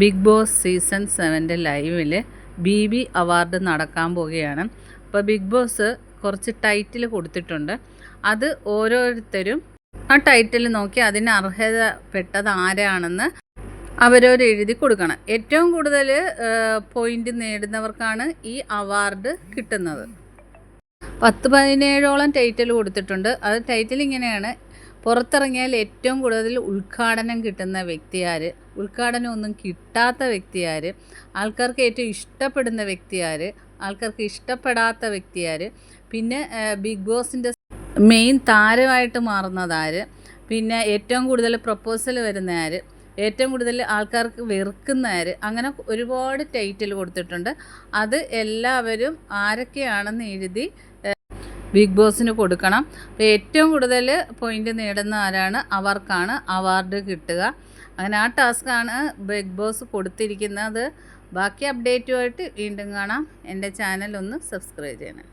Big boss season സെവന്റെ ലൈവിൽ B B award നടക്കാൻ പോവുകയാണ്. അപ്പോൾ ബിഗ് ബോസ് കുറച്ച് ടൈറ്റിൽ കൊടുത്തിട്ടുണ്ട്. അത് ഓരോരുത്തരും ആ ടൈറ്റിൽ നോക്കി അതിന് അർഹതപ്പെട്ടത് ആരാണെന്ന് അവരവർ എഴുതി കൊടുക്കണം. ഏറ്റവും കൂടുതൽ പോയിന്റ് നേടുന്നവർക്കാണ് ഈ അവാർഡ് കിട്ടുന്നത്. പത്ത് പതിനേഴോളം ടൈറ്റിൽ കൊടുത്തിട്ടുണ്ട്. അത് ടൈറ്റിൽ ഇങ്ങനെയാണ്. പുറത്തിറങ്ങിയാൽ ഏറ്റവും കൂടുതൽ ഉദ്ഘാടനം കിട്ടുന്ന വ്യക്തിയാർ ഉദ്ഘാടനം ഒന്നും കിട്ടാത്ത വ്യക്തിയാർ ആൾക്കാർക്ക് ഏറ്റവും ഇഷ്ടപ്പെടുന്ന വ്യക്തിയാർ ആൾക്കാർക്ക് ഇഷ്ടപ്പെടാത്ത വ്യക്തിയാർ പിന്നെ ബിഗ് ബോസിന്റെ മെയിൻ താരമായിട്ട് മാറുന്നതാര്? പിന്നെ ഏറ്റവും കൂടുതൽ പ്രപ്പോസൽ വരുന്ന ആര് ഏറ്റവും കൂടുതൽ ആൾക്കാർക്ക് വെറുക്കുന്നവർ അങ്ങനെ ഒരുപാട് ടൈറ്റിൽ കൊടുത്തിട്ടുണ്ട്. അത് എല്ലാവരും ആരൊക്കെയാണെന്ന് എഴുതി ബിഗ് ബോസിന് കൊടുക്കണം. അപ്പോൾ ഏറ്റവും കൂടുതൽ പോയിന്റ് നേടുന്ന ആരാണ്? അവർക്കാണ് അവാർഡ് കിട്ടുക. അങ്ങനെ ആ ടാസ്ക്കാണ് ബിഗ് ബോസ് കൊടുത്തിരിക്കുന്നത്. ബാക്കി അപ്ഡേറ്റുമായിട്ട് വീണ്ടും കാണാം. എന്റെ ചാനൽ ഒന്ന് സബ്സ്ക്രൈബ് ചെയ്യണം.